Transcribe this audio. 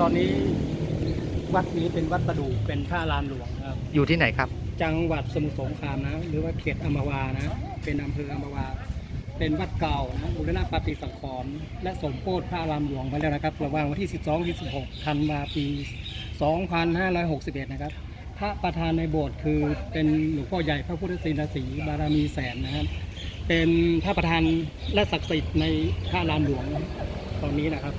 ตอนนี้วัดนี้เป็นวัดประดู่เป็นพระรามหลวงครับ อยู่ที่ไหนครับ จังหวัดสมุทรสงครามนะ หรือว่าเขตอัมพวานะ เป็นอำเภออัมพวา เป็นวัดเก่านะบูรณะปฏิสังขรณ์และสมโพธิพระรามหลวงไปแล้วนะครับ ระหว่างวันที่ 12-16ธันวาปี 2561 นะครับ พระประธานในโบสถ์คือเป็นหลวงพ่อใหญ่พระพุทธศินสีบารมีแสนนะครับ เป็นพระประธานและศักดิ์สิทธิ์ในพระรามหลวงตอนนี้นะครับ